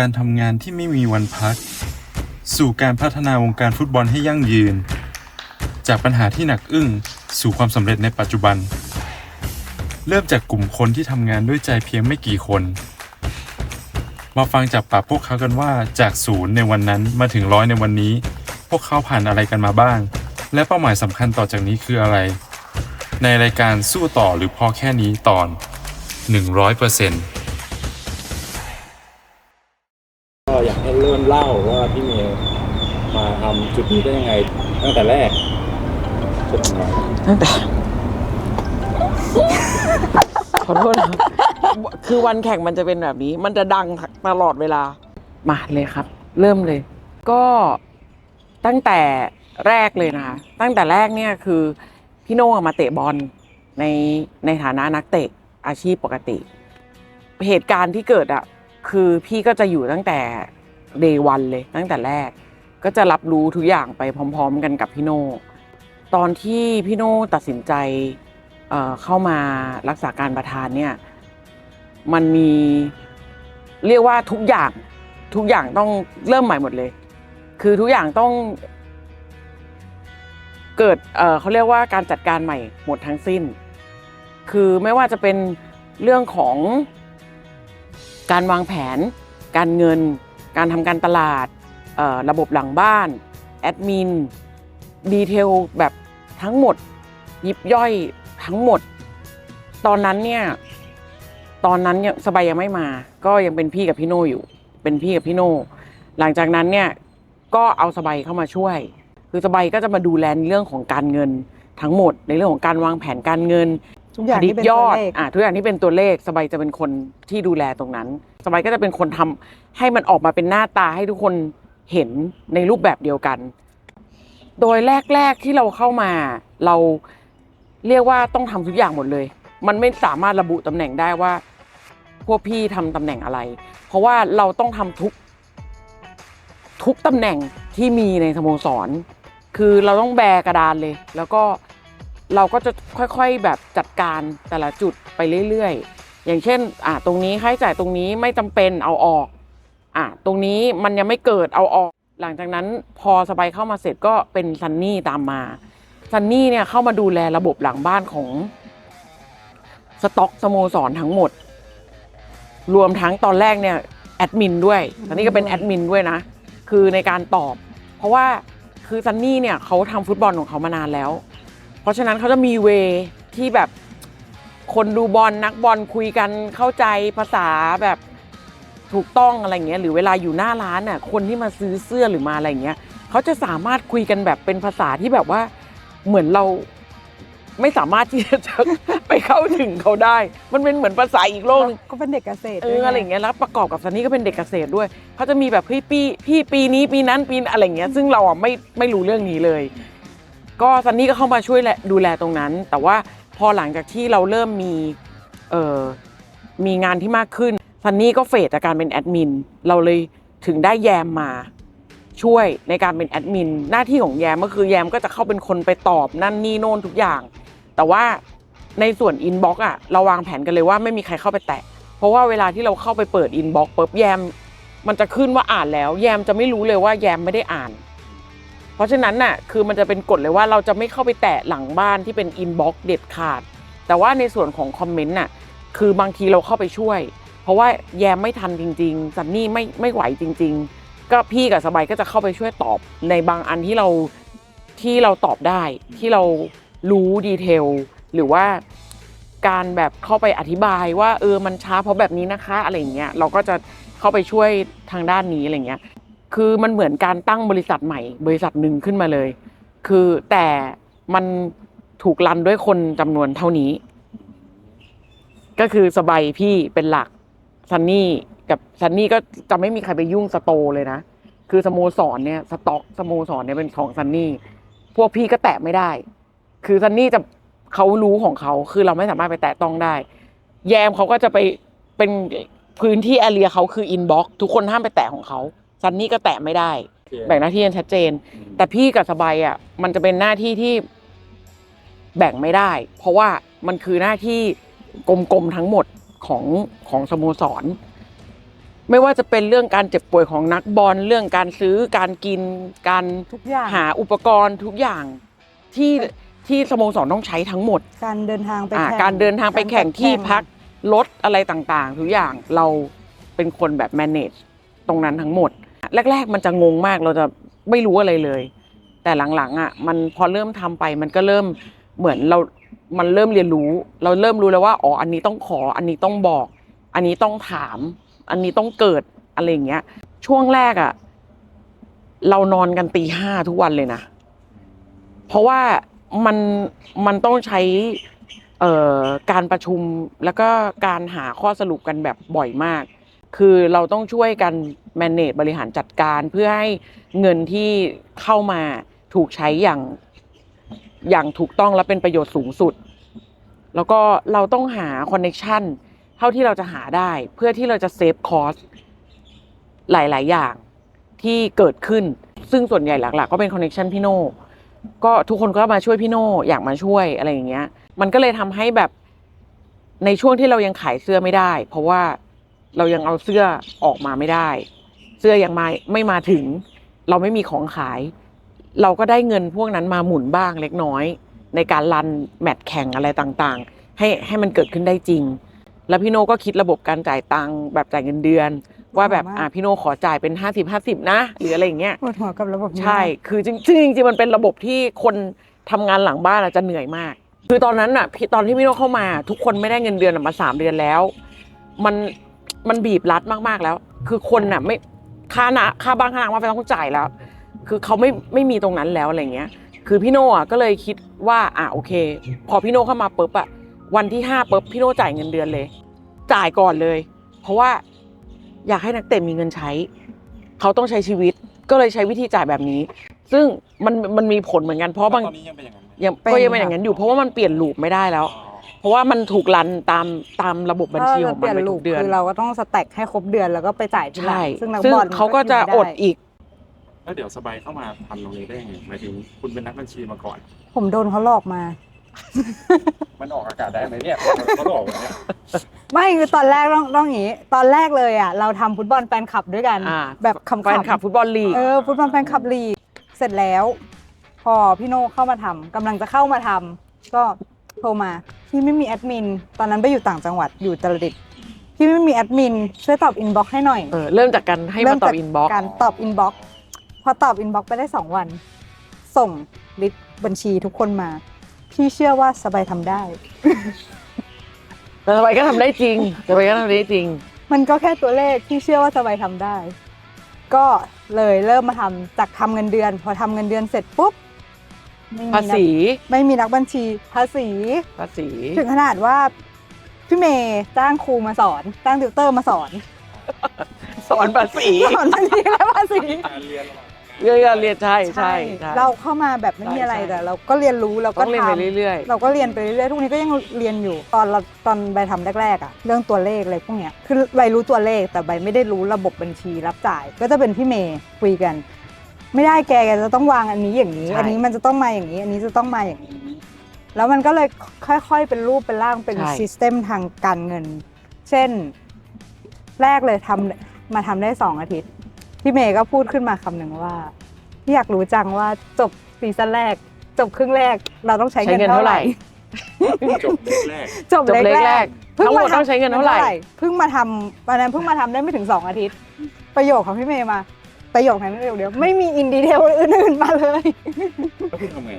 การทำงานที่ไม่มีวันพัก สู่การพัฒนาวงการฟุตบอลให้ยั่งยืน จากปัญหาที่หนักอึ้งสู่ความสำเร็จในปัจจุบัน เริ่มจากกลุ่มคนที่ทำงานด้วยใจเพียงไม่กี่คน มาฟังจากปากพวกเขากันว่าจากศูนย์ในวันนั้นมาถึงร้อยในวันนี้ พวกเขาผ่านอะไรกันมาบ้าง และเป้าหมายสำคัญต่อจากนี้คืออะไร ในรายการสู้ต่อหรือพอแค่นี้ตอน 100% เริ่มเล่าว่าพี่เมย์มาทำจุดนี้ได้ยังไง ตั้งแต่แรกจนถึงวันตั้งแต่ ขอโทษนะคือวันแข่งมันจะเป็นแบบนี้ มันจะดังตลอดเวลา มาเลยครับ เริ่มเลย ก็ตั้งแต่แรกเลยนะคะตั้งแต่แรกเนี่ยคือพี่โน่มาเตะบอลในในฐานะนักเตะอาชีพปกติ เหตุการณ์ที่เกิดอะคือพี่ก็จะอยู่ตั้งแต่ เดวันเลย ตั้งแต่แรกก็จะรับรู้ทุกอย่างไปพร้อม ๆ กันกับพี่โน่ตอนที่พี่โน่ตัดสินใจเเข้ามารักษาการประธานเนี่ยมันมีเรียกว่าทุกอย่างทุกอย่างต้องเริ่มใหม่หมดเลย คือทุกอย่างต้องเกิดเเขาเรียกว่าการจัดการใหม่หมดทั้งสิ้น คือไม่ว่าจะเป็นเรื่องของการวางแผน การเงิน การทำการตลาดระบบหลังบ้านแอดมินดีเทลแบบทั้งหมด ยิบย่อยทั้งหมด ตอนนั้นเนี่ยตอนนั้นสบายยังไม่มา ก็ยังเป็นพี่กับพี่โน่อยู่ เป็นพี่กับพี่โน่หลังจากนั้นเนี่ยก็เอาสบายเข้ามาช่วย คือสบายก็จะมาดูแลเรื่องของการเงินทั้งหมดในเรื่องของการวางแผนการเงิน ทุกอย่างผลิที่ตเป็นยตัวอดเลขอะทุกอย่างที่เป็นตัวเลขสบายจะเป็นคนที่ดูแลตรงนั้น สบายก็จะเป็นคนทำให้มันออกมาเป็นหน้าตาให้ทุกคนเห็นในรูปแบบเดียวกัน โดยแรก ๆที่เราเข้ามา เราเรียกว่าต้องทำทุกอย่างหมดเลย มันไม่สามารถระบุตำแหน่งได้ว่า พวกพี่ทำตำแหน่งอะไร เพราะว่าเราต้องทำทุก ทุกตำแหน่งที่มีในสโมสร คือเราต้องแบกระดานเลย แล้วก็ เราก็จะค่อยๆแบบจัดการแต่ละจุดไปเรื่อยๆ อย่างเช่นอะตรงนี้ค่าใช้จ่ายตรงนี้ไม่จำเป็นเอาออกอะตรงนี้มันยังไม่เกิดเอาออก หลังจากนั้นพอสบายเข้ามาเสร็จก็เป็นซันนี่ตามมาซันนี่เนี่ยเข้ามาดูแลระบบหลังบ้านของสต็อกสโมสรทั้งหมด รวมทั้งตอนแรกเนี่ยแอดมินด้วยซันนี่ก็เป็นแอดมินด้วยนะ คือในการตอบ เพราะว่าคือซันนี่เนี่ยเขาทำฟุตบอลของเขามานานแล้ว เพราะฉะนั้นเขาจะมีเวที่แบบคนดูบอลนักบอลคุยกันเข้าใจภาษาแบบถูกต้องอะไรเงี้ยหรือเวลาอยู่หน้าร้านน่ะคนที่มาซื้อเสื้อหรือมาอะไรเงี้ยเขาจะสามารถคุยกันแบบเป็นภาษาที่แบบว่าเหมือนเราไม่สามารถที่จะไปเข้าถึงเขาได้ มันเป็นเหมือนภาษาอีกโลกหนึงก็เป็นเด็กเกษตรเอด้วยอไงอะไรอย่างเงี้ยแล้วประกอบกับซันนี่ก็เป็นเด็กเกษตรด้วยเขาจะมีแบบพี่ปีพี่ปีนี้ปีนั้นปีอะไรอย่างเงี้ยซึ่งเราอะไม่ไม่รู้เรื่องนี้เลย ก็ซันนี่ก็เข้ามาช่วยและดูแลตรงนั้น แต่ว่าพอหลังจากที่เราเริ่มมีเออมีงานที่มากขึ้นซันนี่ก็เฟดจากการเป็นแอดมินเราเลยถึงได้แยมมาช่วยในการเป็นแอดมินหน้าที่ของแยมก็คือแยมก็จะเข้าเป็นคนไปตอบนั่นนี่โน่นทุกอย่าง แต่ว่าในส่วนอินบ็อกอะเราวางแผนกันเลยว่าไม่มีใครเข้าไปแตะ เพราะว่าเวลาที่เราเข้าไปเปิดอินบ็อกปุ๊บแยมมันจะขึ้นว่าอ่านแล้ว แยมจะไม่รู้เลยว่าแยมไม่ได้อ่าน เพราะฉะนั้นน่ะคือมันจะเป็นกฎเลยว่าเราจะไม่เข้าไปแตะหลังบ้านที่เป็นอินบ็อกซ์เด็ดขาด แต่ว่าในส่วนของคอมเมนต์น่ะคือบางทีเราเข้าไปช่วย เพราะว่าแยมไม่ทันจริงๆซันนี่ไม่ไม่ไหวจริง ๆ ก็พี่กับสบายก็จะเข้าไปช่วยตอบในบางอันที่เราที่เราตอบได้ที่เรารู้ดีเทลหรือว่าการแบบเข้าไปอธิบายว่าเออมันช้าเพราะแบบนี้นะคะอะไรอย่างเงี้ยเราก็จะเข้าไปช่วยทางด้านนี้อะไรเงี้ย คือมันเหมือนการตั้งบริษัทใหม่ บริษัทหนึ่งขึ้นมาเลย คือแต่มันถูกรันด้วยคนจำนวนเท่านี้ ก็คือสบายพี่เป็นหลักซันนี่กับซันนี่ก็จะไม่มีใครไปยุ่งสโตเลยนะ คือสโมสรเนี่ยสต็อกสโมสรเนี่ยเป็นของซันนี่พวกพี่ก็แตะไม่ได้ คือซันนี่จะเขารู้ของเขาคือเราไม่สามารถไปแตะต้องได้ แยมเขาก็จะไปเป็นพื้นที่แอเรียเขาคืออินบ็อกทุกคนห้ามไปแตะของเขา ซันนี่ก็แตะไม่ได้ แบ่งหน้าที่กันชัดเจน แต่พี่กับสบายอะ มันจะเป็นหน้าที่ที่แบ่งไม่ได้ เพราะว่ามันคือหน้าที่กลมๆทั้งหมดของของสโมสร ไม่ว่าจะเป็นเรื่องการเจ็บป่วยของนักบอลเรื่องการซื้อการกินการทุกอย่างหาอุปกรณ์ทุกอย่างที่ที่สโมสรต้องใช้ทั้งหมด การเดินทางไปอ่าแข่งการเดินทางไปแข่งารจัดที่พักรถอะไรต่างๆ ทุกอย่างเราเป็นคนแบบ manage ตรงนั้นทั้งหมด แรก ๆ มันจะงงมากเราจะไม่รู้อะไรเลย แต่หลังๆอะมันพอเริ่มทำไปมันก็เริ่มเหมือนเรา มันเริ่มเรียนรู้ เราเริ่มรู้แล้วว่าอ๋ออันนี้ต้องขอ อันนี้ต้องบอก อันนี้ต้องถาม อันนี้ต้องเกิดอะไรอย่างเงี้ย ช่วงแรกอะเรานอนกันตีห้าทุกวันเลยนะ เพราะว่ามันมันต้องใช้เอ่อการประชุมแล้วก็การหาข้อสรุปกันแบบบ่อยมาก คือเราต้องช่วยกัน manage บริหารจัดการเพื่อให้เงินที่เข้ามาถูกใช้อย่างอย่างถูกต้องและเป็นประโยชน์สูงสุด แล้วก็เราต้องหาคอนเน็ชันเท่าที่เราจะหาได้ เพื่อที่เราจะเซฟคอสหลาย ๆ อย่างที่เกิดขึ้น ซึ่งส่วนใหญ่หลัก ๆ ก็เป็นคอนเน็ชันพี่โน่ก็ทุกคนก็มาช่วยพี่โน่อยากมาช่วยอะไรอย่างเงี้ย มันก็เลยทำให้แบบในช่วงที่เรายังขายเสื้อไม่ได้ เพราะว่า เรายังเอาเสื้อออกมาไม่ได้ เสื้อยังมาไม่มาถึง เราไม่มีของขาย เราก็ได้เงินพวกนั้นมาหมุนบ้างเล็กน้อย ในการรันแมตช์แข่งอะไรต่างๆ ให้ให้มันเกิดขึ้นได้จริง แล้วพี่โน่ก็คิดระบบการจ่ายตังค์แบบจ่ายเงินเดือน ว่าแบบอ่าพี่โน่ขอจ่ายเป็นห้าสิบห้าสิบนะ หรืออะไรอย่างเงี้ยปวดหัวกับระบบนี้ใช่คือจริงซึ่งจริงๆมันเป็นระบบที่คนทำงานหลังบ้านอะจะเหนื่อยมาก คือตอนนั้นอะพี่ตอนที่พี่โน่เข้ามา ทุกคนไม่ได้เงินเดือนอะมาสามเดือนแล้ว มัน มันบีบรัดมากๆแล้ว คือคนน่ะไม่ค่านะค่าบ้านค่าน้ำว่าไปต้องจ่ายแล้ว คือเขาไม่ไม่มีตรงนั้นแล้วอะไรเงี้ย คือพี่โน่อะก็เลยคิดว่าอะโอเค พอพี่โน่เข้ามาปุ๊บอะวันที่ห้าปุ๊บพี่โน่จ่ายเงินเดือนเลย จ่ายก่อนเลย เพราะว่าอยากให้นักเตะมีเงินใช้ เขาต้องใช้ชีวิตก็เลยใช้วิธีจ่ายแบบนี้ ซึ่งมันมันมีผลเหมือนกันเพราะบางตอนนี้ยังเป็นอย่างนั้นไหมยังก็ยังเป็นอย่างนั้นอยู่เพราะว่ามันเปลี่ยนลูปไม่ได้แล้ว เพราะว่ามันถูกรันตามตามระบบบัญชีของมันไปทุกเดือน คือเราก็ต้องสแต็กให้ครบเดือนแล้วก็ไปจ่ายทีหลังใช่ซึ่งนักซึ่งบอลเขาก็จะอดอีก แล้วเดี๋ยวสบายเข้ามาทำตรงนี้ได้ยังไงหมายถึงคุณเป็นนักบัญชีมาก่อน ผมโดนเขาหลอกมา มันออกอากาศได้ไหมเนี่ยเขาบอกว่าเนี่ยไม่คือตอนแรกต้องต้องอย่างนี้ตอนแรกเลยอะเราทำฟุตบอลแฟนคลับด้วยกันอ่าแบบขำๆแฟนคลับฟุตบอลลีกเออฟุตบอลแฟนคลับลีกเสร็จแล้ว พอพี่โน่เข้ามาทำกำลังจะเข้ามาทำก็ โทรมาพี่ไม่มีแอดมินตอนนั้นไปอยู่ต่างจังหวัดอยู่ตรดิตถ์พี่ไม่มีแอดมินช่วยตอบอินบ็อกซ์ให้หน่อย เออเริ่มจากการให้มาตอบอินบ็อกการตอบอินบ็อกซ์พอตอบอินบ็อกซ์ไปได้สองวัน ส่งลิสต์บัญชีทุกคนมา พี่เชื่อว่าสบายทำได้ แต่สบายก็ทำได้จริงสบายก็ทำได้จริง มันก็แค่ตัวเลขที่เชื่อว่าสบายทำได้ ก็เลยเริ่มมาทำจากทำเงินเดือน พอทำเงินเดือนเสร็จปุ๊บ ไม่มีภาษีนักไม่มีนักบัญชีภาษี ภาษีถึงขนาดว่าพี่เมย์จ้างครูมาสอนจ้างติวเตอร์มาสอนสอนภาษีสอนบัญชีและภาษีการเรียนระหว่างเรียนเรียนใช่ใช่ใช่ เราเข้ามาแบบไม่มีอะไรใช่ใช่แต่ เราก็เรียนรู้เราก็ต้องเรียนทไปเรื่อยำเราก็เรียนไปเรื่อยๆ ทุกวันนี้ก็ยังเรียนอยู่ ตอนเราตอนใบทำแรกๆอะเรื่องตัวเลขอะไรพวกเนี้ย คือใบรู้ตัวเลขแต่ใบไม่ได้รู้ระบบบัญชีรับจ่าย ก็จะเป็นพี่เมย์คุยกัน ไม่ได้แกแกจะต้องวางอันนี้อย่างนี้ ใช่ อันนี้มันจะต้องมาอย่างนี้ อันนี้จะต้องมาอย่างนี้ แล้วมันก็เลยค่อย ๆ เป็นรูปเป็นร่างเป็นใช่ ซิสเต็มทางการเงิน เช่น แรกเลยทำมาทำได้สองอาทิตย์ พี่เมย์ก็พูดขึ้นมาคำหนึ่งว่าอยากรู้จังว่าจบซีซั่นแรก จบครึ่งแรก เราต้องใช้ใช้เงินเงินเท่าเท่าไหไหร่ร่จบแรก จบจบเล็กเล็กแรแรก ก ทั้งหมดต้องใช้เงินเท่าไหร่ เพิ่งมาทำวันนั้นเพิ่งมาทำได้ไม่ถึงสองอาทิตย์ ประโยคของพี่เมย์มา ประโยคนั้นประโยคเดียวไม่มีอินดีเทลอื่นๆมาเลย แล้วคุณทำไง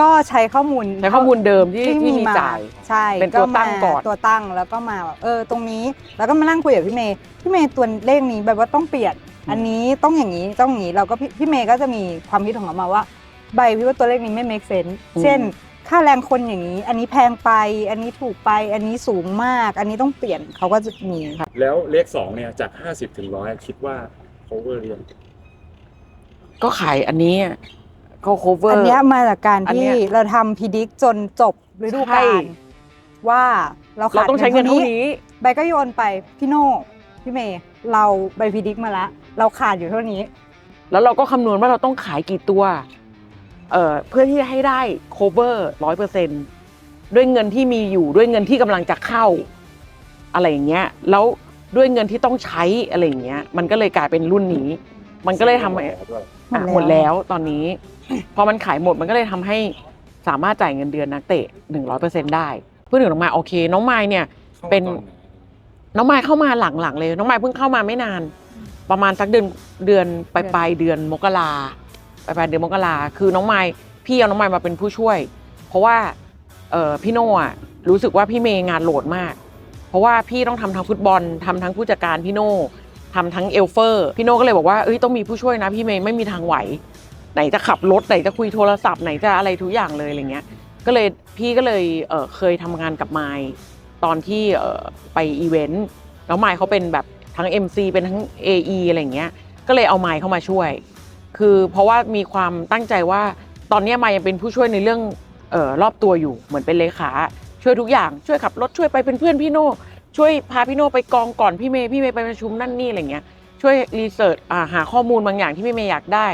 ก็ใช้ข้อมูลใช้ข้อมูลเดิมที่ที่ที่มีมีมาจ่าย ใช่เป็นตัวตั้งมาก่อนตัวตั้งแล้วก็มาแบบเออตรงนี้แล้วก็มานั่งคุยกับพี่เมย์พี่เมย์ตัวเลขนี้แบบว่าต้องเปลี่ยนอันนี้ต้องอย่างนี้ต้องอย่างนี้เราก็พี่พี่เมย์ก็จะมีความคิดของเขามาว่า ใบพี่ว่าตัวเลขนี้ไม่ make sense เช่น ค่าแรงคนอย่างนี้ อันนี้แพงไป อันนี้ถูกไป อันนี้สูงมาก อันนี้ต้องเปลี่ยนเขาก็จะมี แล้วเลขสองเนี่ยจาก 50 ถึงร้อยคิดว่า cover เรียนก็ขายอันนี้ก็ cover อันเนี้ยมาจากการอันเนี้ที่ยเราทำพิดิกจนจบฤดูใช่ กาลว่าเราเราขาดต้องใช้เงินเท่านี้ ใบก็โยนไปพี่โน่พี่เมย์เราใบพิดิกมาแล้วเราขาดอยู่เท่านี้ แล้วเราก็คำนวณว่าเราต้องขายกี่ตัวเอ่อเพื่อที่จะให้ได้ cover ร้อยเปอร์เซ็นด้วยเงินที่มีอยู่ด้วยเงินที่กำลังจะเข้า อะไรอย่างเงี้ย แล้ว ด้วยเงินที่ต้องใช้อะไรอย่างเงี้ยมันก็เลยกลายเป็นรุ่นนี้ มันก็เลยทำให้ด้วยอะหมดแล้วตอนนี้ พอมันขายหมดมันก็เลยทำให้สามารถจ่ายเงินเดือนนักเตะหนึ่งร้อยเปอร์เซ็นได้พูดถึงน้องมายโอเค น้องมายเนี่ย เป็น น้องมายเข้ามาหลังๆเลย น้องมายเพิ่งเข้ามาไม่นาน ประมาณสักเดือนเดือนปลายปลายๆเดือนมกราปลายปลายๆเดือนมกราคือน้องมายพี่เอาน้องมายมาเป็นผู้ช่วย เพราะว่าเออพี่โน่อะรู้สึกว่าพี่เมย์งานโหลดมาก เพราะว่าพี่ต้องทำทั้งฟุตบอลทำทั้งผู้จัดการพี่โน่ทำทั้งเอลเฟอร์พี่โน่ก็เลยบอกว่าเอ้ยต้องมีผู้ช่วยนะพี่เมย์ไม่มีทางไหว ไหนจะขับรถไหนจะคุยโทรศัพท์ไหนจะอะไรทุกอย่างเลยอะไรเงี้ยก็เลยพี่ก็เลยเเคยทำงานกับไมค์ตอนที่ไปอีเวนต์แล้วไมค์เขาเป็นแบบทั้ง MC เป็นทั้ง AE อะไรเงี้ยก็เลยเอาไมค์เข้ามาช่วย คือเพราะว่ามีความตั้งใจว่าตอนนี้ไมค์ยังเป็นผู้ช่วยในเรื่องออรอบตัวอยู่เหมือนเป็นเลขา ช่วยทุกอย่างช่วยขับรถช่วยไปเป็นเพื่อนพี่โน่ช่วยพาพี่โน่ไปกองก่อนพี่เมย์พี่เมย์ไปประชุมนั่นนี่อะไรเงี้ยช่วยรีเสิร์ชหาข้อมูลบางอย่างที่พี่เมย์อยากได้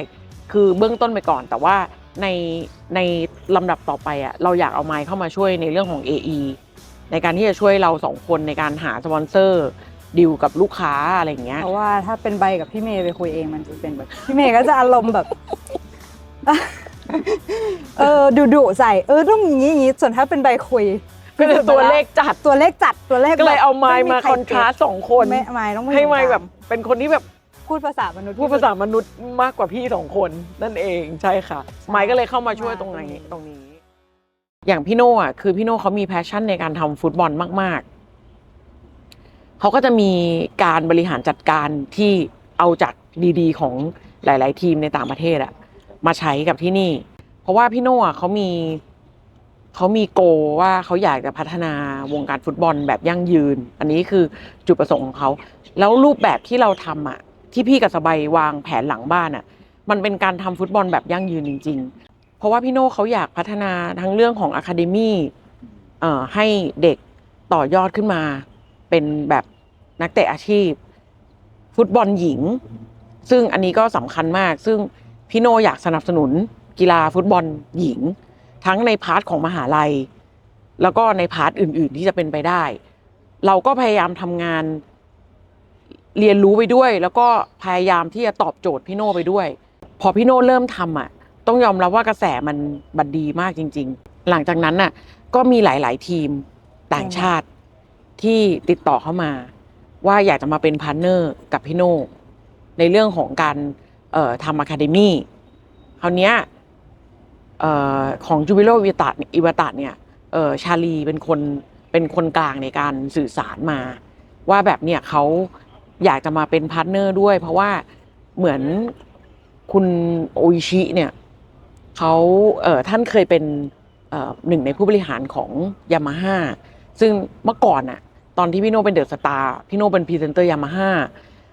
คือเบื้องต้นไปก่อน แต่ว่าในในลำดับต่อไปอะเราอยากเอาไมค์เข้ามาช่วยในเรื่องของ AE ในการที่จะช่วยเราสองคนในการหาสปอนเซอร์ดิวกับลูกค้าอะไรอย่างเงี้ยเพราะว่าถ้าเป็นใบกับพี่เมย์ไปคุยเองมันจะเป็นแบบพี่เมย์ก็จะอารมณ์แบบ เออดุดุใส่เออต้องอย่างนี้อย่างนี้ส่วนถ้าเป็นใบคุย ก็จะตัวเลขจัดตัวเลขจัดตัวเลขก็เลยแบบเอาไมค์มาใรคอนทราสต์สองคนไม่ไมค์ต้องให้ไมค์แบบเป็นคนที่แบบพูดภาษามนุษย์พูดภาษามนุษย์มากกว่าพี่สองคนนั่นเองใช่ค่ะ ไมค์ก็เลยเข้ามาช่วยตรงนี้ตรงนี้ อย่างพี่โน่อะคือพี่โน่เขามีแพชชั่นในการทำฟุตบอลมาก ๆเขาก็จะมีการบริหารจัดการที่เอาจากดี ๆ ของหลาย ๆ ทีมในต่างประเทศอะมาใช้กับที่นี่ เพราะว่าพี่โน่อะเขามี เขามีโกว่าเขาอยากจะพัฒนาวงการฟุตบอลแบบยั่งยืน อันนี้คือจุดประสงค์ของเขา แล้วรูปแบบที่เราทำอะที่พี่กับสบายวางแผนหลังบ้านอะมันเป็นการทำฟุตบอลแบบยั่งยืนจริง ๆ เพราะว่าพี่โน่เขาอยากพัฒนาทั้งเรื่องของอะคาเดมี่เอ่อให้เด็กต่อยอดขึ้นมา เป็นแบบนักเตะอาชีพ ฟุตบอลหญิง ซึ่งอันนี้ก็สำคัญมาก ซึ่งพี่โน่อยากสนับสนุนกีฬาฟุตบอลหญิง ทั้งในพาร์ทของมหาลัย แล้วก็ในพาร์ทอื่น ๆ ที่จะเป็นไปได้ เราก็พยายามทำงานเรียนรู้ไปด้วย แล้วก็พยายามที่จะตอบโจทย์พี่โน่ไปด้วย พอพี่โน่เริ่มทำอะ ต้องยอมรับว่ากระแสมันบันดีมากจริง ๆ หลังจากนั้นน่ะ ก็มีหลาย ๆ ทีมต่างชาติที่ติดต่อเข้ามา ว่าอยากจะมาเป็นพาร์ทเนอร์กับพี่โน่ในเรื่องของการทำอะคาเดมี่คราวเนี้ย ของจูบิโลอิวตาอิวตาเนี่ยชาลีเป็นคนเป็นคนกลางในการสื่อสารมา ว่าแบบเนี่ยเขาอยากจะมาเป็นพาร์ทเนอร์ด้วย เพราะว่าเหมือนคุณโออิชิเนี่ยเขาเออท่านเคยเป็นหนึ่งในผู้บริหารของยามาฮ่าซึ่งเมื่อก่อนอะตอนที่พี่โน่เป็นเดอะสตาร์พี่โน่เป็นพรีเซนเตอร์ยามาฮ่า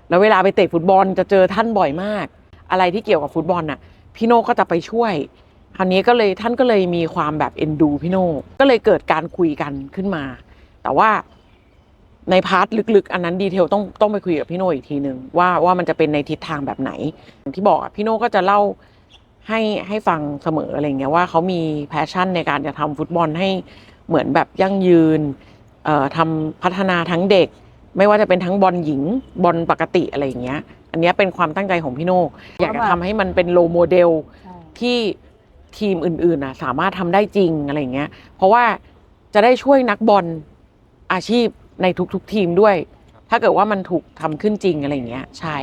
แล้วเวลาไปเตะฟุตบอลจะเจอท่านบ่อยมาก อะไรที่เกี่ยวกับฟุตบอลน่ะพี่โน่ก็จะไปช่วย คราวนี้ก็เลยท่านก็เลยมีความแบบเอ็นดูพี่โน่ก็เลยเกิดการคุยกันขึ้นมา แต่ว่าในพาร์ทลึกๆ อันนั้นดีเทลต้องต้องไปคุยกับพี่โน่อีกทีหนึ่งว่าว่ามันจะเป็นในทิศทางแบบไหนอย่างที่บอกอะพี่โน่ก็จะเล่าให้ให้ฟังเสมออะไรเงี้ยว่าเขามีแพชชั่นในการจะทำฟุตบอลให้เหมือนแบบยั่งยืนเอ่อทำพัฒนาทั้งเด็ก ไม่ว่าจะเป็นทั้งบอลหญิงบอลปกติอะไรอย่างเงี้ย อันเนี้ยเป็นความตั้งใจของพี่โน่อยากจะทำให้มันเป็นโลโมเดลใช่ที่ ทีมอื่นๆน่ะสามารถทำได้จริงอะไรอย่างเงี้ย เพราะว่าจะได้ช่วยนักบอลอาชีพในทุกๆทีมด้วย ถ้าเกิดว่ามันถูกทำขึ้นจริงอะไรอย่างเงี้ย ใช่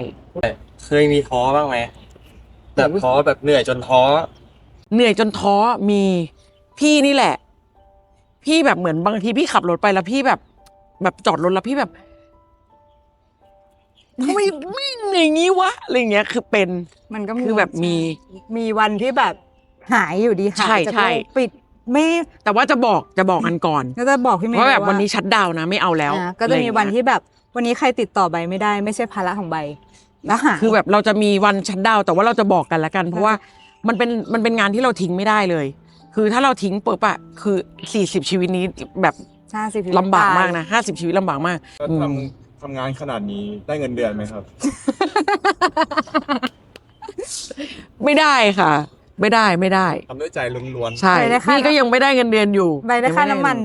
เคยมีท้อบ้างไหมแบบท้อแบบเหนื่อยจนท้อ เหนื่อยจนท้อมีพี่นี่แหละ พี่แบบเหมือนบางทีพี่ขับรถไปแล้วพี่แบบ แบบจอดรถแล้วพี่แบบทำไมไม่เหนื่อยงี้วะอะไรอย่างเงี้ยคือเป็นมันก็มีคือแบบมีมีวันที่แบบ หายอยู่ดีหายใช่จากใช่โรคปิดไม่แต่ว่าจะบอกจะบอกกันก่อนก็จะบอกพี่เมย์ว่าแบบเลยวันนี้ชัดดาวน์นะไม่เอาแล้วอ่าก็จะมีวันที่แบบวันนี้ใครติดต่อใบไม่ได้ ไม่ใช่ภาระของใบแล้วหาย คือแบบเราจะมีวันชัดดาวน์แต่ว่าเราจะบอกกันละกัน เพราะว่ามันเป็นมันเป็นงานที่เราทิ้งไม่ได้เลย คือถ้าเราทิ้งปุ๊บอะคือสี่สิบชีวิตนี้แบบห้าสิบลำบากมากนะห้าสิบชีวิตลำบากมากก็อืมทำทำงานขนาดนี้ได้เงินเดือนไหมครับ ไม่ได้ค่ะ ไม่ได้ไม่ได้ ทำด้วยใจล้วนใช่ใบได้ค่านี่ก็ยังไม่ได้เงินเดือนอยู่ใบได้ค่าน้ำมัน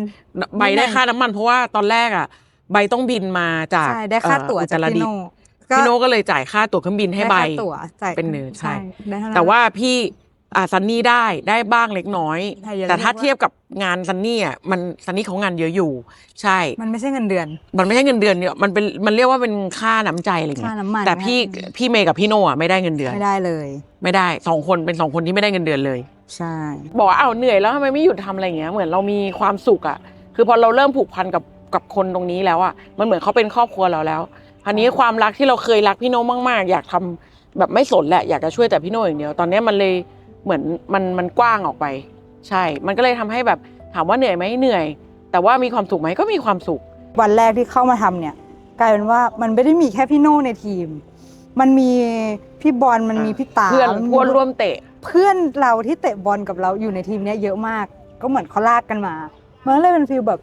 ใบได้ค่าน้ำมันเพราะว่าตอนแรกอะ ใบต้องบินมาจากใช่ได้ค่าตั๋วเอ่อจากอุตรพี่ดิตโน่ถ์พี่โน่ก็เลยจ่ายค่าตั๋วเครื่องบินให้ใบ ได้ค่าตั๋วจ่ายเป็นเนินใช่ ได้เท่นั้นแต่ว่าพี่ อ่าซันนี่ได้ได้บ้างเล็กน้อย ใช่อย่าแต่ถ้าเรียกว่าเทียบกับงานซันนี่อะมันซันนี่เขางานเยอะอยู่ ใช่ มันไม่ใช่เงินเดือน มันไม่ใช่เงินเดือนเนี่ยมันเป็นมันเรียกว่าเป็นค่าน้ำใจอะไรเงี้ค่ายน้ำมันแต่พี่ค่าพี่เมย์กับพี่โน่อะไม่ได้เงินเดือน ไม่ได้เลย ไม่ได้สองคนเป็นสองคนที่ไม่ได้เงินเดือนเลย ใช่ บอกว่าอ้าวเหนื่อยแล้วทำไมไม่หยุดทำอะไรอย่างเงี้ยเหมือนเรามีความสุขอะคือพอเราเริ่มผูกพันกับกับคนตรงนี้แล้วอะมันเหมือนเขาเป็นครอบครัวเราแล้วคราวนี้ความรักที่เราเคยรักพี่โน่มากๆ อยากทำแบบไม่สนแหละอยากจะช่วยแต่พี่โน่อย่างเดียวตอนเนี้ยมันเลย เหมือนมันมันกว้างออกไป ใช่ มันก็เลยทำให้แบบถามว่าเหนื่อยไหมเหนื่อย แต่ว่ามีความสุขไหมก็มีความสุข วันแรกที่เข้ามาทำเนี่ย กลายเป็นว่ามันไม่ได้มีแค่พี่โน่ในทีม มันมีพี่บอลมันมีพี่ตาเพื่อนมัมีเพื่อนร่วมเตะ เพื่อนเราที่เตะบอลกับเราอยู่ในทีมเนี้ยเยอะมาก ก็เหมือนเขาลากกันมามันก็เลยเป็นฟีลแบบ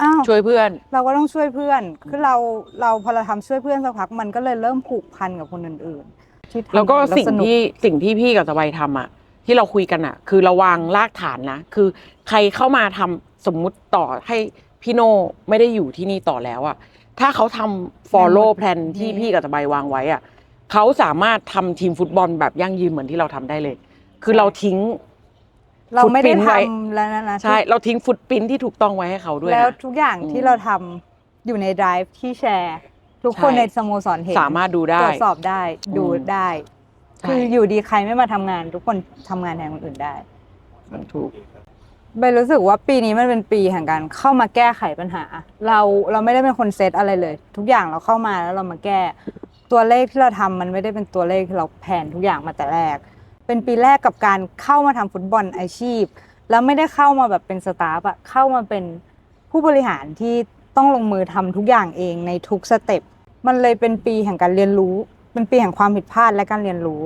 อ้าวช่วยเพื่อน เราก็ต้องช่วยเพื่อน คือเราเราพอเราทำช่วยเพื่อนสักพักมันก็เลยเริ่มผูกพันกับคนอื่นๆที่ทำแล้วก็สิ่งสนุกที่สิ่งที่พี่กับสบายทำอะ ที่เราคุยกันอะคือเราวางรากฐานนะ คือใครเข้ามาทำสมมุติต่อให้พี่โน่ไม่ได้อยู่ที่นี่ต่อแล้วอะถ้าเขาทำ follow plan ที่พี่กับสบายวางไว้อะเขาสามารถทำทีมฟุตบอลแบบยั่งยืนเหมือนที่เราทำได้เลย คือเราทิ้งเราไม่ได้ฟุตปริ้นท์ไว้ทำแล้วนะนะใช่ เราทิ้งฟุตปรินท์ที่ถูกต้องไว้ให้เขาด้วยแล้วนะทุกอย่างอืมที่เราทำอยู่ใน drive ที่แชร์ ทุกคนใช่ในสโมสรเห็นสามารถดูได้ตรวจสอบได้ดูอืมได้ใช่ คืออยู่ดีใครไม่มาทำงาน ทุกคนทำงานแทนคนอื่นได้ถูก เบนรู้สึกว่าปีนี้มันเป็นปีแห่งการเข้ามาแก้ไขปัญหา เราเราไม่ได้เป็นคนเซตอะไรเลย ทุกอย่างเราเข้ามาแล้วเรามาแก้ ตัวเลขที่เราทำมันไม่ได้เป็นตัวเลขที่เราแผนทุกอย่างมาแต่แรก เป็นปีแรกกับการเข้ามาทำฟุตบอลอาชีพ แล้วไม่ได้เข้ามาแบบเป็นสตาฟอะเข้ามาเป็นผู้บริหารที่ต้องลงมือทำทุกอย่างเองในทุกสเต็ปมันเลยเป็นปีแห่งการเรียนรู้ เป็นปีแห่งความผิดพลาดและการเรียนรู้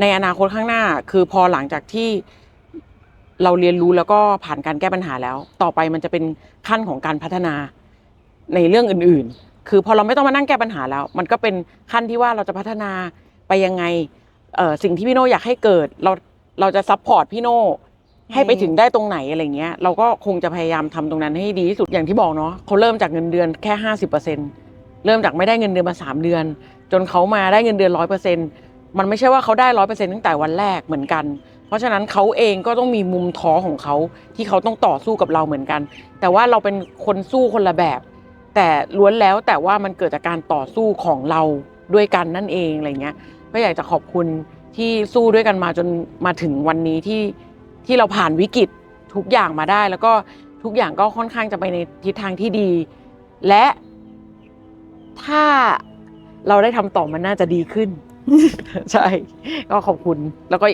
ในอนาคตข้างหน้า คือพอหลังจากที่เราเรียนรู้แล้วก็ผ่านการแก้ปัญหาแล้ว ต่อไปมันจะเป็นขั้นของการพัฒนาในเรื่องอื่น ๆ คือพอเราไม่ต้องมานั่งแก้ปัญหาแล้ว มันก็เป็นขั้นที่ว่าเราจะพัฒนาไปยังไงสิ่งที่พี่โน่อยากให้เกิด เราเราจะซัพพอร์ตพี่โน่ให้ไปถึงได้ตรงไหนอะไรเงี้ย เราก็คงจะพยายามทำตรงนั้นให้ดีที่สุดอย่างที่บอกเนาะเขาเริ่มจากเงินเดือนแค่ห้าสิบเปอร์เซ็นเริ่มจากไม่ได้เงินเดือนมาสามเดือน จนเขามาได้เงินเดือนร้อยเปอร์เซ็นต์มันไม่ใช่ว่าเขาได้ร้อยเปอร์เซ็นต์ตั้งแต่วันแรกเหมือนกัน เพราะฉะนั้นเขาเองก็ต้องมีมุมท้อของเขาที่เขาต้องต่อสู้กับเราเหมือนกัน แต่ว่าเราเป็นคนสู้คนละแบบ แต่ล้วนแล้วแต่ว่ามันเกิดจากการต่อสู้ของเราด้วยกันนั่นเองอะไรเงี้ยก็อยากจะขอบคุณที่สู้ด้วยกันมาจนมาถึงวันนี้ที่ที่เราผ่านวิกฤตทุกอย่างมาได้ แล้วก็ทุกอย่างก็ค่อนข้างจะไปในทิศทางที่ดี และถ้า เราได้ทำต่อมันน่าจะดีขึ้น ใช่ ก็ขอบคุณ แล้วก็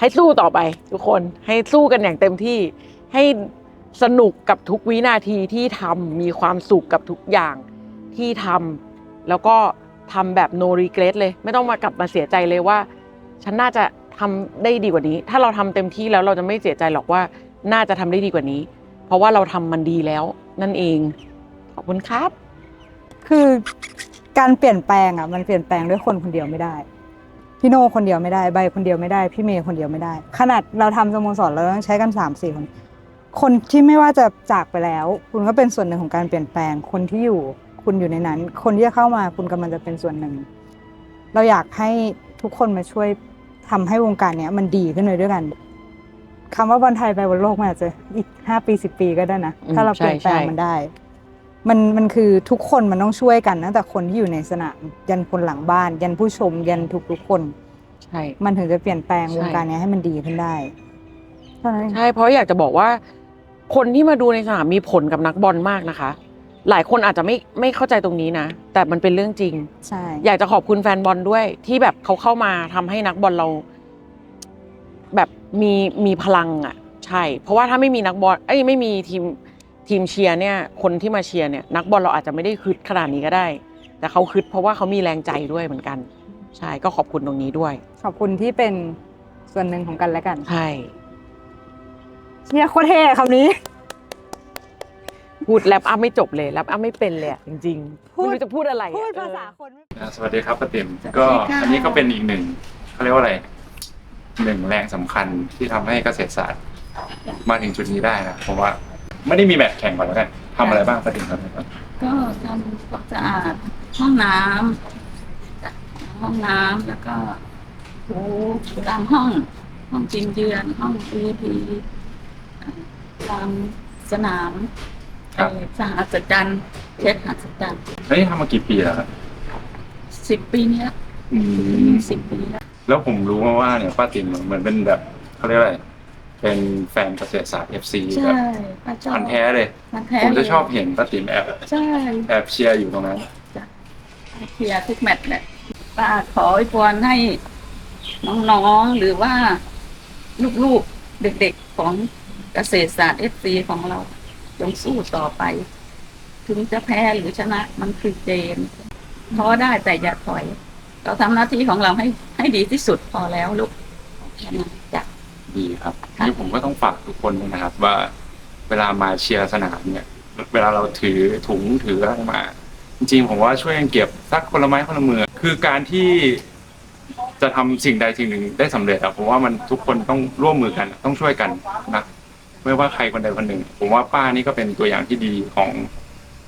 ให้สู้ต่อไป ทุกคนให้สู้กันอย่างเต็มที่ ให้สนุกกับทุกวินาทีที่ทำมีความสุขกับทุกอย่างที่ทำแล้วก็ทำแบบ no regret เลย ไม่ต้องมากลับมาเสียใจเลยว่า ฉันน่าจะทำได้ดีกว่านี้ ถ้าเราทำเต็มที่แล้วเราจะไม่เสียใจหรอกว่าน่าจะทำได้ดีกว่านี้ เพราะว่าเราทำมันดีแล้วนั่นเอง ขอบคุณครับ คือ การเปลี่ยนแปลงอะมันเปลี่ยนแปลงด้วยคนคนเดียวไม่ได้ พี่โน่คนเดียวไม่ได้ ใบคนเดียวไม่ได้ พี่เมย์คนเดียวไม่ได้ ขนาดเราทำสโมสรเราต้องใช้กันสามสี่คน คนที่ไม่ว่าจะจากไปแล้ว คุณก็เป็นส่วนหนึ่งของการเปลี่ยนแปลง คนที่อยู่คุณอยู่ในนั้น คนที่จะเข้ามาคุณกำลังจะเป็นส่วนหนึ่ง เราอยากให้ทุกคนมาช่วยทำให้วงการเนี้ยมันดีขึ้นเลยด้วยกันคำว่าบอลไทยไปบนโลกมันอาจจะอีกห้าปีสิบปีก็ได้นะอืมถ้าเราเปลี่ยนแปลงใช่ใช่มันได้ มันมันคือทุกคนมันต้องช่วยกันตั้งแต่คนที่อยู่ในสนามยันคนหลังบ้าน ยันผู้ชม ยันทุกทุกๆคน ใช่ มันถึงจะเปลี่ยนแปลงใช่วงการเนี้ยให้มันดีขึ้นได้เท่านั้นเองใช่เพราะอยากจะบอกว่า คนที่มาดูในสนามมีผลกับนักบอลมากนะคะ หลายคนอาจจะไม่ไม่เข้าใจตรงนี้นะ แต่มันเป็นเรื่องจริง ใช่ อยากจะขอบคุณแฟนบอลด้วย ที่แบบเขาเข้ามาทำให้นักบอลเรา แบบมีมีพลังอะ ใช่ เพราะว่าถ้าไม่มีนักบอลเอ้ยไม่มีทีม ทีมเชียร์เนี่ยคนที่มาเชียร์เนี่ยนักบอลเราอาจจะไม่ได้คึดขนาดนี้ก็ได้ แต่เขาคึดเพราะว่าเขามีแรงใจด้วยเหมือนกัน ใช่ก็ขอบคุณตรงนี้ด้วย ขอบคุณที่เป็นส่วนหนึ่งของกันและกันใช่เนี่ยโคตรเท่คำนี้ พูดแรปอัพไม่จบเลยแรปอัพไม่เป็นเลยอะจริงๆพูไม่ดรู้จะพูดอะไรอะพูดภาษาเออ คนไม่อ่าสวัสดีครับป้าติ๋มก็อันนี้ก็เป็นอีกหนึ่งเขาเรียกว่าอะไรหนึ่งแรงสำคัญที่ทำให้เกษตรศาสตร์มาถึงจุดนี้ได้นะเพราะว่า ไม่ได้มีแมตช์แข่งก่อนแล้วกันทำอะไรบ้างป้าติ๋มครับก็ทำความสะอาดห้องน้ำจ้ะห้องน้ำแล้วก็ถูตามห้อง ห้องจินเยือนห้อง VIP ตามสนามครับเอ่อสหัสจันทร์เช็ดหัสจันทร์เฮ้ยทำมากี่ปีแล้วครับสิบปีเนี้ยอืมสิบปีแล้วแล้วผมรู้มาว่าเนี่ยป้าติ๋มเหมือนเป็นแบบเขาเรียกอะไร เป็นแฟนเกษตรศาสตร์ FC แบใช่บป้าชอบพันธุ์แท้เลยพันธุ์แท้ผมจะเลยชอบเห็นป้าติ๋มแอบใช่แอบเชียร์อยู่ตรงนั้นเคลียร์ทุกแมตช์แหละป้าขออวยพรให้น้องๆหรือว่าลูกๆเด็กๆของเกษตรศาสตร์เอฟซีของเราจงสู้ต่อไป ถึงจะแพ้หรือชนะมันคือเกมท้อได้แต่อย่าถอย เราทำหน้าที่ของเราให้ให้ดีที่สุดพอแล้วลูกแค่นั้นจ้ะ ดีครับค่ะนี่ผมก็ต้องฝากทุกคนด้วยนะครับ ว่าเวลามาเชียร์สนามเนี่ย เวลาเราถือถุงถืออะไรมา จริงๆผมว่าช่วยกันเก็บสักคนละไม้คนละมือคือการที่จะทำสิ่งใดสิ่งหนึ่งได้สำเร็จอะผมว่ามันทุกคนต้องร่วมมือกันต้องช่วยกันนะไม่ว่าใครคนใดคนหนึ่ง ผมว่าป้านี่ก็เป็นตัวอย่างที่ดีของ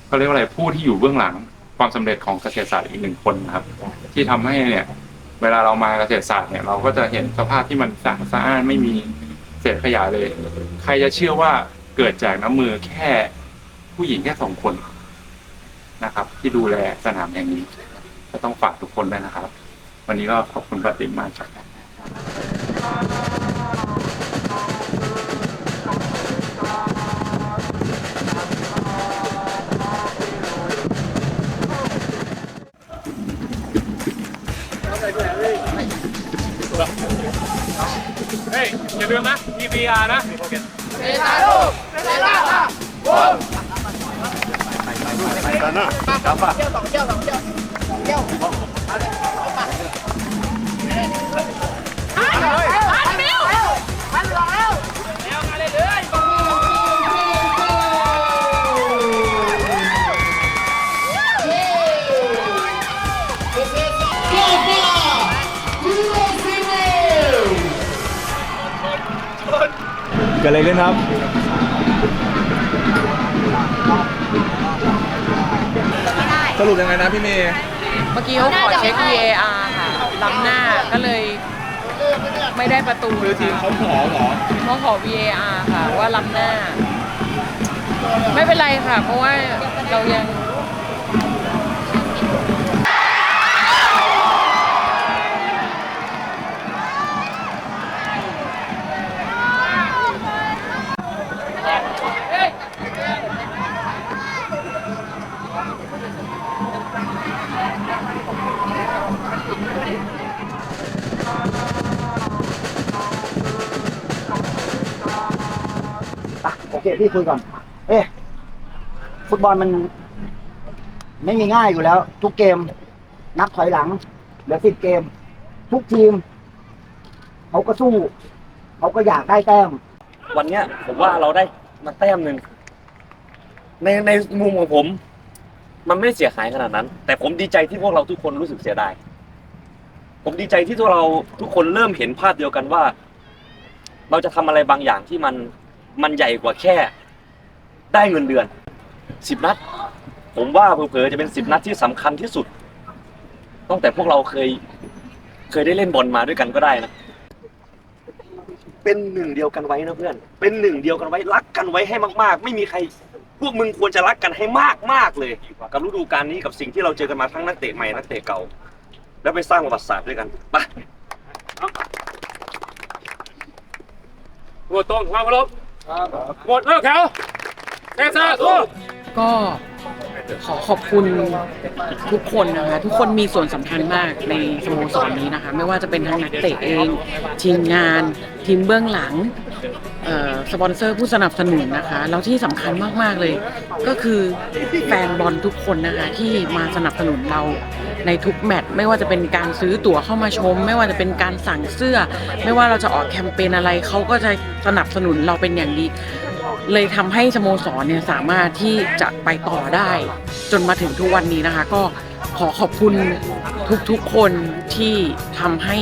เขาเรียกว่าอะไรผู้ที่อยู่เบื้องหลังความสำเร็จของเกษตรศาสตร์อีกหนึ่งคนนะครับ ที่ทำให้เนี่ย เวลาเรามาเกษตรศาสตร์เนี่ยเราก็จะเห็นสภาพที่มันสะอาดสะอ้านไม่มีเศษขยะเลย ใครจะเชื่อว่าเกิดจากน้ำมือแค่ผู้หญิงแค่สองคนนะครับ ที่ดูแลสนามแห่งนี้ก็ต้องฝากทุกคนด้วยนะครับ วันนี้ก็ขอบคุณป้าติ๋มมากครับ เฮ้ย อย่าลืมนะมี VR นะมีโปรแกิ ดอะไรขึ้นครับสรุปยังไงนะพี่เมย์เมื่อกี้เขาขอเช็ค VAR ค่ะล้ำหน้าก็เลยไม่ได้ประตูคือทีมเขาขอเหรอเขาขอ VAR ค่ะว่าล้ำหน้า ไม่เป็นไรค่ะ เพราะว่าเรายัง คพี่คุยก่อน เอ๊ะฟุตบอลมัน ไม่มีง่ายอยู่แล้ว ทุกเกม นับถอยหลังเหลือสิบเกม ทุกทีมเขาก็สู้เขาก็อยากได้แต้ม วันเนี้ย ผมว่าเราได้มาแต้มหนึ่งในในมุมของผม มันไม่เสียหายขนาดนั้น แต่ผมดีใจที่พวกเราทุกคนรู้สึกเสียดายผมดีใจที่พวกเราทุกคนเริ่มเห็นภาพเดียวกันว่า เราจะทำอะไรบางอย่างที่มัน มันใหญ่กว่าแค่ ได้เงินเดือนสิบนัด ผมว่าเผลอๆจะเป็นสิบนัดที่สำคัญที่สุด ตั้งแต่พวกเราเคย เคยได้เล่นบอลมาด้วยกันก็ได้นะ เป็นหนึ่งเดียวกันไว้นะเพื่อน เป็นหนึ่งเดียวกันไว้รักกันไว้ให้มากๆ ไม่มีใคร พวกมึงควรจะรักกันให้มากมากๆเลย กับฤดูกาลนี้กับสิ่งที่เราเจอกันมาทั้งนักเตะใหม่นักเตะเก่า แล้วไปสร้างประวัติศาสตร์ด้วยกันไปหมดตรงความเคารพ หมดเลิกแถวเทศาสู้ ก็ขอขอบคุณทุกคนนะคะทุกคนมีส่วนสำคัญมากในสโมสรนี้นะคะ ไม่ว่าจะเป็นทั้งนักเตะเอง ทีมงาน ทีมเบื้องหลัง สปอนเซอร์ผู้สนับสนุนนะคะ แล้วที่สำคัญมากๆเลย ก็คือแฟนบอลทุกคนนะคะ ที่มาสนับสนุนเราในทุกแมตช์ไม่ว่าจะเป็นการซื้อตั๋วเข้ามาชม ไม่ว่าจะเป็นการสั่งเสื้อ ไม่ว่าเราจะออกแคมเปญอะไรเขาก็จะสนับสนุนเราเป็นอย่างดี เลยทำให้สโมสรเนี่ยสามารถที่จะไปต่อได้ จนมาถึงทุกวันนี้นะคะ ก็ขอขอบคุณทุกๆคนที่ทำให้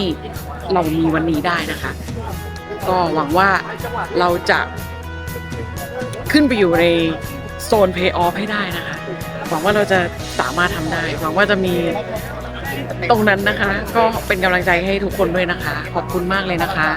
เรามีวันนี้ได้นะคะ ก็หวังว่าเราจะขึ้นไปอยู่ในโซนเพย์ออฟให้ได้นะคะ หวังว่าเราจะสามารถทำได้ หวังว่าจะมีตรงนั้นนะคะ ก็เป็นกำลังใจให้ทุกคนด้วยนะคะ ขอบคุณมากเลยนะคะ